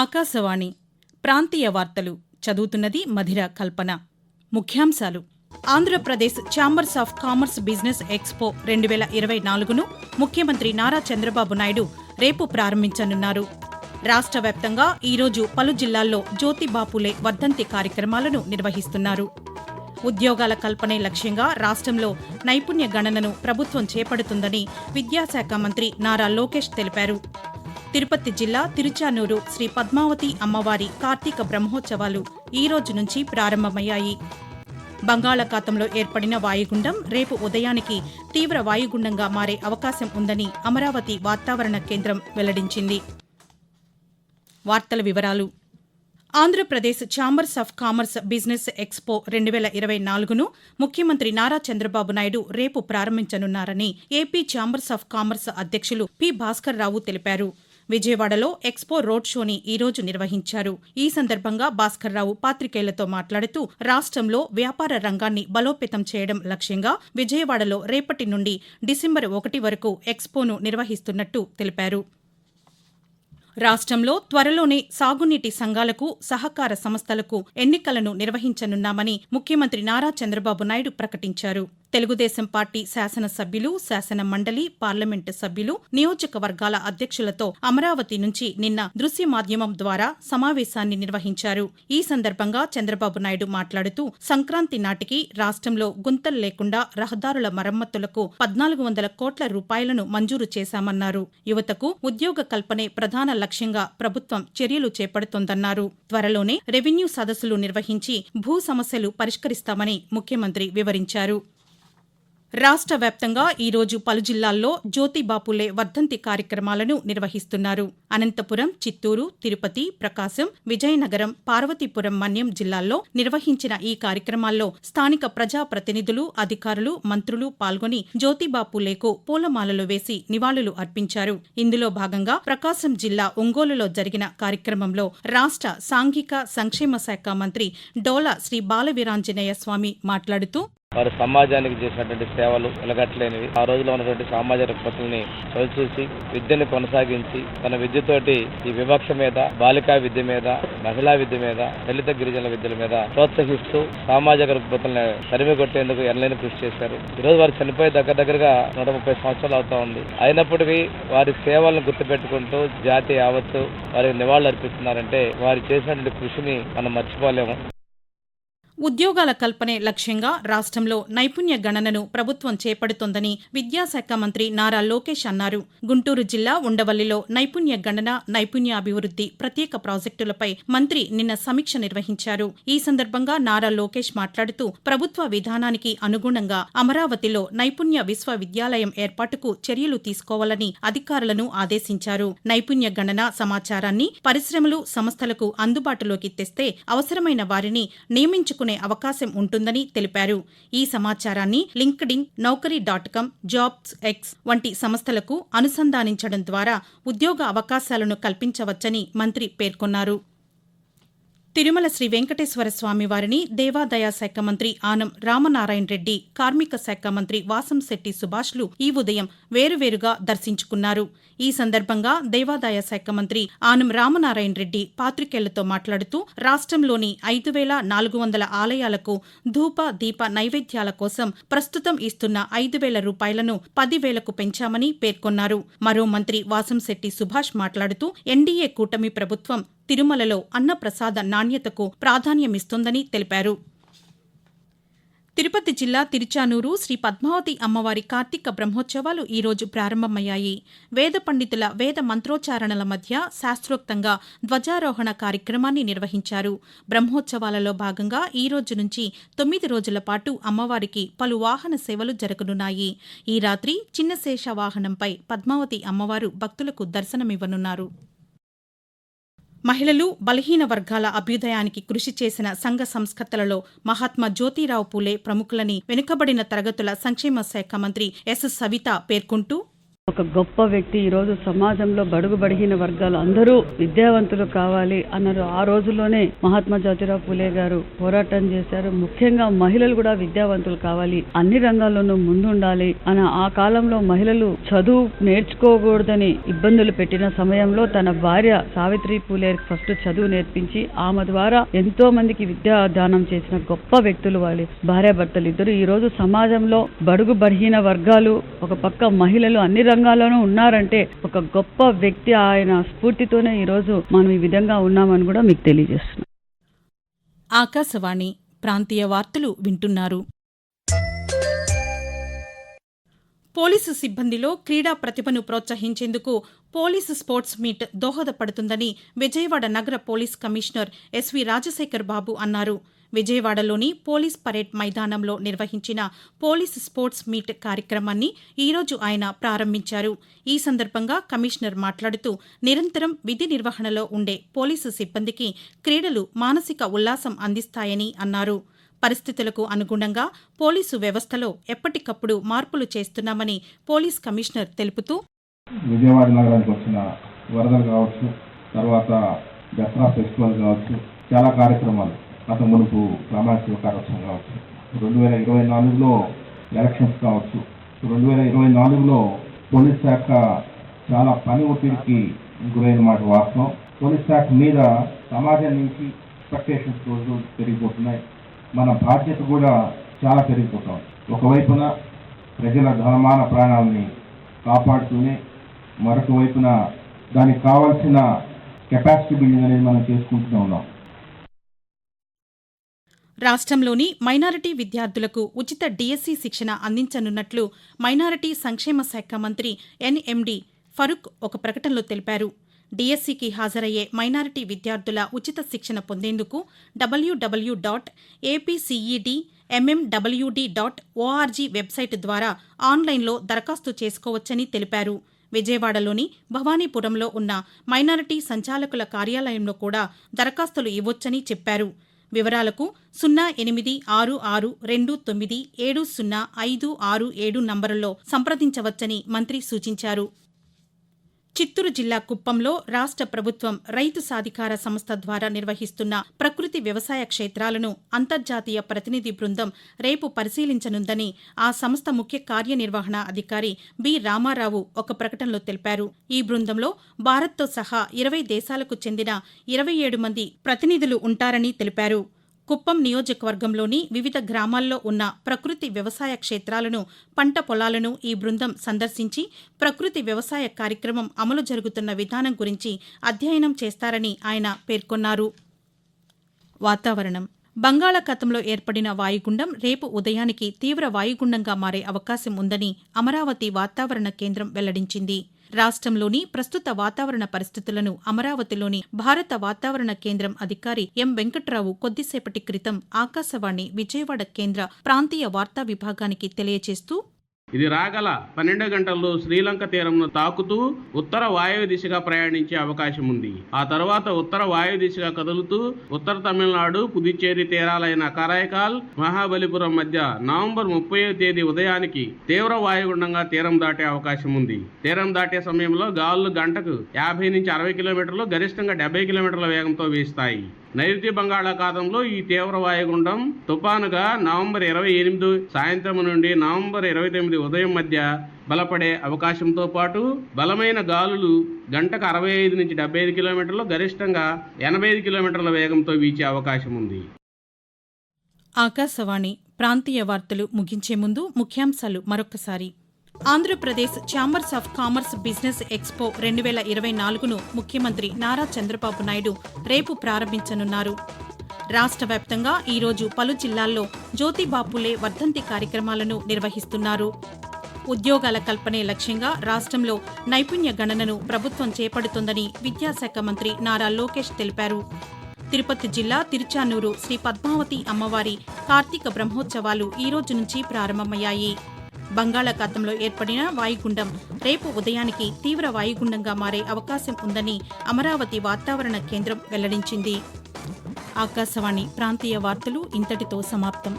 ఆకాశవాణి ప్రాంతీయ వార్తలు చదువుతున్నది మధిర కల్పన. ముఖ్యాంశాలు. Andhra Pradesh chambers of commerce business expo రెండు వేల ఇరవై నాలుగును ముఖ్యమంత్రి నారా చంద్రబాబు నాయుడు రేపు ప్రారంభించనున్నారు. రాష్ట్ర వ్యాప్తంగా ఈరోజు పలు జిల్లాల్లో జ్యోతిబాపులే వర్ధంతి కార్యక్రమాలను నిర్వహిస్తున్నారు. ఉద్యోగాల కల్పనే లక్ష్యంగా రాష్ట్రంలో నైపుణ్య గణనను ప్రభుత్వం చేపడుతుందని విద్యాశాఖ మంత్రి నారా లోకేష్ తెలిపారు. తిరుపతి జిల్లా తిరుచానూరు శ్రీ పద్మావతి అమ్మవారి కార్తీక బ్రహ్మోత్సవాలు ఈ రోజు నుంచి ప్రారంభమయ్యాయి. బంగాళాఖాతంలో ఏర్పడిన వాయుగుండం రేపు ఉదయానికి తీవ్ర వాయుగుండంగా మారే అవకాశం ఉందని అమరావతి వాతావరణ కేంద్రం వెల్లడించింది. వార్తల వివరాలు. Andhra Pradesh chambers of commerce business expo రెండు వేల ఇరవై నాలుగును ముఖ్యమంత్రి నారా చంద్రబాబు నాయుడు రేపు ప్రారంభించనున్నారని ఏపీ ఛాంబర్స్ ఆఫ్ కామర్స్ అధ్యక్షులు పి భాస్కర్ రావు తెలిపారు. విజయవాడలో ఎక్స్పో రోడ్ షోని ఈ రోజు నిర్వహించారు. ఈ సందర్భంగా భాస్కర్ రావు పాత్రికేయులతో మాట్లాడుతూ రాష్ట్రంలో వ్యాపార రంగాన్ని బలోపేతం చేయడం లక్ష్యంగా విజయవాడలో రేపటి నుండి డిసెంబర్ ఒకటి వరకు ఎక్స్పోను నిర్వహిస్తున్నట్టు తెలిపారు. రాష్ట్రంలో త్వరలోనే సాగునీటి సంఘాలకు సహకార సంస్థలకు ఎన్నికలను నిర్వహించనున్నామని ముఖ్యమంత్రి నారా చంద్రబాబు నాయుడు ప్రకటించారు. తెలుగుదేశం పార్టీ శాసనసభ్యులు శాసన మండలి పార్లమెంటు సభ్యులు నియోజకవర్గాల అధ్యక్షులతో అమరావతి నుంచి నిన్న దృశ్య మాధ్యమం ద్వారా సమావేశాన్ని నిర్వహించారు. ఈ సందర్భంగా చంద్రబాబు నాయుడు మాట్లాడుతూ సంక్రాంతి నాటికి రాష్ట్రంలో గుంతలు లేకుండా రహదారుల మరమ్మతులకు పద్నాలుగు వందల కోట్ల రూపాయలను మంజూరు చేశామన్నారు. యువతకు ఉద్యోగ కల్పనే ప్రధాన లక్ష్యంగా ప్రభుత్వం చర్యలు చేపడుతోందన్నారు. త్వరలోనే రెవెన్యూ సదస్సులు నిర్వహించి భూ సమస్యలు పరిష్కరిస్తామని ముఖ్యమంత్రి వివరించారు. రాష్ట్ర వ్యాప్తంగా ఈరోజు పలు జిల్లాల్లో జ్యోతిబాపులే వర్ధంతి కార్యక్రమాలను నిర్వహిస్తున్నారు. అనంతపురం చిత్తూరు తిరుపతి ప్రకాశం విజయనగరం పార్వతీపురం మన్యం జిల్లాల్లో నిర్వహించిన ఈ కార్యక్రమాల్లో స్థానిక ప్రజాప్రతినిధులు అధికారులు మంత్రులు పాల్గొని జ్యోతిబాపులేకు పూలమాలలు వేసి నివాళులు అర్పించారు. ఇందులో భాగంగా ప్రకాశం జిల్లా ఒంగోలులో జరిగిన కార్యక్రమంలో రాష్ట్ర సాంఘిక సంక్షేమ శాఖ మంత్రి డోలా శ్రీ బాలవీరాంజనేయ స్వామి మాట్లాడుతూ వారు సమాజానికి చేసినటువంటి సేవలు వెలగట్లేనివి. ఆ రోజులో ఉన్నటువంటి సామాజిక రుగ్మతుల్ని చవిచూసి విద్యను కొనసాగించి తన విద్యతోటి ఈ వివక్ష మీద బాలికా విద్య మీద మహిళా విద్య మీద దళిత గిరిజనుల విద్యల మీద ప్రోత్సహిస్తూ సామాజిక రుగ్మతుల్ని తరిమి కొట్టేందుకు ఎనలేని కృషి చేశారు. ఈరోజు వారు చనిపోయి దగ్గర దగ్గరగా నూట ముప్పై సంవత్సరాలు అవుతా ఉంది. అయినప్పటికీ వారి సేవలను గుర్తుపెట్టుకుంటూ జాతి యావత్తు వారికి నివాళులు అర్పిస్తున్నారంటే వారు చేసినటువంటి కృషిని మనం మర్చిపోలేము. ఉద్యోగాల కల్పనే లక్ష్యంగా రాష్ట్రంలో నైపుణ్య గణనను ప్రభుత్వం చేపడుతోందని విద్యాశాఖ మంత్రి నారా లోకేష్ అన్నారు. గుంటూరు జిల్లా ఉండవల్లిలో నైపుణ్య గణన నైపుణ్యాభివృద్ది ప్రత్యేక ప్రాజెక్టులపై మంత్రి నిన్న సమీక్ష నిర్వహించారు. ఈ సందర్భంగా నారా లోకేష్ మాట్లాడుతూ ప్రభుత్వ విధానానికి అనుగుణంగా అమరావతిలో నైపుణ్య విశ్వవిద్యాలయం ఏర్పాటుకు చర్యలు తీసుకోవాలని అధికారులను ఆదేశించారు. నైపుణ్య గణన సమాచారాన్ని పరిశ్రమలు సంస్థలకు అందుబాటులోకి తెస్తే అవసరమైన వారిని నియమించుకు నియమించుకునే అవకాశం ఉంటుందని తెలిపారు. ఈ సమాచారాన్ని LinkedIn Naukri dot com jobs X వంటి సంస్థలకు అనుసంధానించడం ద్వారా ఉద్యోగ అవకాశాలను కల్పించవచ్చని మంత్రి పేర్కొన్నారు. తిరుమల శ్రీ వెంకటేశ్వర స్వామి వారిని దేవాదాయ శాఖ మంత్రి ఆనం రామనారాయణ రెడ్డి కార్మిక శాఖ మంత్రి వాసంశెట్టి సుభాష్లు ఈ ఉదయం వేరువేరుగా దర్శించుకున్నారు. ఈ సందర్భంగా దేవాదాయ శాఖ మంత్రి ఆనం రామనారాయణ రెడ్డి పాత్రికేయులతో మాట్లాడుతూ రాష్ట్రంలోని ఐదు వేల నాలుగు వందల ఆలయాలకు ధూప దీప నైవేద్యాల కోసం ప్రస్తుతం ఇస్తున్న ఐదు వేల రూపాయలను పదివేలకు పెంచామని పేర్కొన్నారు. మరో మంత్రి వాసంశెట్టి సుభాష్ మాట్లాడుతూ ఎన్డీఏ కూటమి ప్రభుత్వం తిరుమలలో అన్నప్రసాద నాణ్యతకు ప్రాధాన్యమిస్తోందని తెలిపారు. తిరుపతి జిల్లా తిరుచానూరు శ్రీ పద్మావతి అమ్మవారి కార్తీక బ్రహ్మోత్సవాలు ఈ రోజు ప్రారంభమయ్యాయి. వేద పండితుల వేద మంత్రోచ్చారణల మధ్య శాస్త్రోక్తంగా ధ్వజారోహణ కార్యక్రమాన్ని నిర్వహించారు. బ్రహ్మోత్సవాలలో భాగంగా ఈ రోజు నుంచి తొమ్మిది రోజుల పాటు అమ్మవారికి పలు వాహన సేవలు జరగనున్నాయి. ఈ రాత్రి చిన్నశేష వాహనంపై పద్మావతి అమ్మవారు భక్తులకు దర్శనమివ్వనున్నారు. మహిళలు బలహీన వర్గాల అభ్యుదయానికి కృషి చేసిన సంఘ సంస్కర్తలలో మహాత్మా జ్యోతిరావు పూలే ప్రముఖులని వెనుకబడిన తరగతుల సంక్షేమ శాఖ మంత్రి ఎస్. సవిత పేర్కొంటూ ఒక గొప్ప వ్యక్తి ఈ రోజు సమాజంలో బడుగు బడిగిన వర్గాలు అందరూ విద్యావంతులు కావాలి అన్నారు. ఆ రోజుల్లోనే మహాత్మా జ్యోతిరావు పూలే గారు పోరాటం చేశారు. ముఖ్యంగా మహిళలు కూడా విద్యావంతులు కావాలి. అన్ని రంగాల్లోనూ ముందుండాలి అని ఆ కాలంలో మహిళలు చదువు నేర్చుకోకూడదని ఇబ్బందులు పెట్టిన సమయంలో తన భార్య సావిత్రి పూలే ఫస్ట్ చదువు నేర్పించి ఆమె ద్వారా ఎంతో మందికి విద్యా దానం చేసిన గొప్ప వ్యక్తులు వాళ్ళు. భార్యాభర్తలు ఇద్దరు ఈ రోజు సమాజంలో బడుగు బడిహీన వర్గాలు ఒక పక్క మహిళలు అన్ని రంగాల్లోనూ ఉన్నారంటే ఒక గొప్ప వ్యక్తి ఆయన స్ఫూర్తితోనే ఈ రోజు మనం ఈ విధంగా ఉన్నామని కూడా మీకు తెలియజేస్తున్నాం. ఆకాశవాణి ప్రాంతీయ వార్తలు వింటున్నారు. పోలీసు సిబ్బందిలో క్రీడా ప్రతిభను ప్రోత్సహించేందుకు పోలీసు స్పోర్ట్స్ మీట్ దోహదపడుతుందని విజయవాడ నగర police commissioner S V Rajasekhar Babu అన్నారు. విజయవాడలోని పోలీస్ పరేడ్ మైదానంలో నిర్వహించిన పోలీస్ స్పోర్ట్స్ మీట్ కార్యక్రమాన్ని ఈరోజు ఆయన ప్రారంభించారు. ఈ సందర్భంగా కమిషనర్ మాట్లాడుతూ నిరంతరం విధి నిర్వహణలో ఉండే పోలీసు సిబ్బందికి క్రీడలు మానసిక ఉల్లాసం అందిస్తాయని అన్నారు. పరిస్థితులకు అనుగుణంగా పోలీసు వ్యవస్థలో ఎప్పటికప్పుడు మార్పులు చేస్తున్నామని పోలీస్ కమిషనర్ తెలుపుతూ విజయవాడ నగరానికి వచ్చిన వరదలు కావచ్చు తర్వాత దసరా ఫెస్టివల్ కావచ్చు చాలా కార్యక్రమాలు గత మునుపు ప్రామాణిక స్వీకారోత్సవం కావచ్చు. రెండు వేల ఇరవై నాలుగులో ఎలక్షన్స్ కావచ్చు. రెండు వేల ఇరవై నాలుగులో పోలీస్ శాఖ చాలా పని ఒత్తిడికి గురైన మాట వాస్తవం. పోలీస్ శాఖ మీద సమాజం నుంచి ఎక్స్పెక్టేషన్స్ రోజు పెరిగిపోతున్నాయి. మన బాధ్యత కూడా చాలా పెరిగిపోతాం. ఒకవైపున ప్రజల ధనమాన ప్రాణాలని కాపాడుతూనే మరొక వైపున దానికి కావాల్సిన కెపాసిటీ బిల్డింగ్ అనేది మనం చేసుకుంటూనే ఉన్నాం. రాష్ట్రంలోని మైనారిటీ విద్యార్థులకు ఉచిత డిఎస్సీ శిక్షణ అందించనున్నట్లు మైనారిటీ సంక్షేమ శాఖ మంత్రి ఎన్ఎండి ఫరూక్ ఒక ప్రకటనలో తెలిపారు. డిఎస్సికి హాజరయ్యే మైనారిటీ విద్యార్థుల ఉచిత శిక్షణ పొందేందుకు W W dot A P C E D M M W D dot O R G website ద్వారా ఆన్లైన్లో దరఖాస్తు చేసుకోవచ్చని తెలిపారు. విజయవాడలోని భవానీపురంలో ఉన్న మైనారిటీ సంచాలకుల కార్యాలయంలో కూడా దరఖాస్తులు ఇవ్వొచ్చని చెప్పారు. వివరాలకు సున్నా ఎనిమిది ఆరు ఆరు రెండు తొమ్మిది ఏడు సున్నా ఐదు ఆరు ఏడు నంబరులో సంప్రదించవచ్చని మంత్రి సూచించారు. చిత్తూరు జిల్లా కుప్పంలో రాష్ట్ర ప్రభుత్వం రైతు సాధికార సంస్థ ద్వారా నిర్వహిస్తున్న ప్రకృతి వ్యవసాయ క్షేత్రాలను అంతర్జాతీయ ప్రతినిధి బృందం రేపు పరిశీలించనుందని ఆ సంస్థ ముఖ్య కార్యనిర్వహణ అధికారి బి రామారావు ఒక ప్రకటనలో తెలిపారు. ఈ బృందంలో భారత్తో సహా ఇరవై దేశాలకు చెందిన ఇరవై ఏడు మంది ప్రతినిధులు ఉంటారని తెలిపారు. కుప్పం నియోజకవర్గంలోని వివిధ గ్రామాల్లో ఉన్న ప్రకృతి వ్యవసాయ క్షేత్రాలను పంట పొలాలను ఈ బృందం సందర్శించి ప్రకృతి వ్యవసాయ కార్యక్రమం అమలు జరుగుతున్న విధానం గురించి అధ్యయనం చేస్తారని ఆయన పేర్కొన్నారు. వాతావరణం. బంగాళాఖాతంలో ఏర్పడిన వాయుగుండం రేపు ఉదయానికి తీవ్ర వాయుగుండంగా మారే అవకాశం ఉందని అమరావతి వాతావరణ కేంద్రం వెల్లడించింది. రాష్ట్రంలోని ప్రస్తుత వాతావరణ పరిస్థితులను అమరావతిలోని భారత వాతావరణ కేంద్రం అధికారి ఎం వెంకట్రావు కొద్దిసేపటి క్రితం ఆకాశవాణి విజయవాడ కేంద్ర ప్రాంతీయ వార్తా విభాగానికి తెలియజేస్తూ ఇది రాగల పన్నెండు గంటల్లో శ్రీలంక తీరంను తాకుతూ ఉత్తర వాయువ్య దిశగా ప్రయాణించే అవకాశం ఉంది. ఆ తర్వాత ఉత్తర వాయువు దిశగా కదులుతూ ఉత్తర తమిళనాడు పుదుచ్చేరి తీరాలైన కరాయకాల్ మహాబలిపురం మధ్య నవంబర్ ముప్పై తేదీ ఉదయానికి తీవ్ర వాయుగుండంగా తీరం దాటే అవకాశం ఉంది. తీరం దాటే సమయంలో గాలులు గంటకు యాభై నుంచి అరవై కిలోమీటర్లు గరిష్టంగా డెబ్బై కిలోమీటర్ల వేగంతో వీస్తాయి. నైరుతి బంగాళాఖాతంలో ఈ తీవ్ర వాయుగుండం తుపానుగా నవంబర్ ఇరవై ఎనిమిది సాయంత్రం నుండి నవంబర్ ఇరవై తొమ్మిది ఉదయం మధ్య బలపడే అవకాశంతో పాటు బలమైన గాలులు గంటకు అరవై ఐదు నుంచి డెబ్బై ఐదు కిలోమీటర్లు గరిష్టంగా ఎనభై ఐదు కిలోమీటర్ల వేగంతో వీచే అవకాశం ఉంది. ఆకాశవాణి ప్రాంతీయ వార్తలు ముగించే ముందు ముఖ్యాంశాలు మరొకసారి Andhra Pradesh chambers of commerce business expo రెండు వేల ఇరవై నాలుగును ముఖ్యమంత్రి నారా చంద్రబాబు నాయుడు రేపు ప్రారంభించనున్నారు. రాష్ట్ర వ్యాప్తంగా ఈరోజు పలు జిల్లాల్లో జ్యోతిబాపులే వర్ధంతి కార్యక్రమాలను నిర్వహిస్తున్నారు. ఉద్యోగాల కల్పనే లక్ష్యంగా రాష్ట్రంలో నైపుణ్య గణనను ప్రభుత్వం చేపడుతోందని విద్యాశాఖ మంత్రి నారా లోకేష్ తెలిపారు. తిరుపతి జిల్లా తిరుచానూరు శ్రీ పద్మావతి అమ్మవారి కార్తీక బ్రహ్మోత్సవాలు ఈ రోజు నుంచి ప్రారంభమయ్యాయి. బంగాళాఖాతంలో ఏర్పడిన వాయుగుండం. రేపు ఉదయానికి తీవ్ర వాయుగుండంగా మారే అవకాశం ఉందని అమరావతి వాతావరణ కేంద్రం వెల్లడించింది. ఆకాశవాణి ప్రాంతీయ వార్తలు ఇంతటితో సమాప్తం.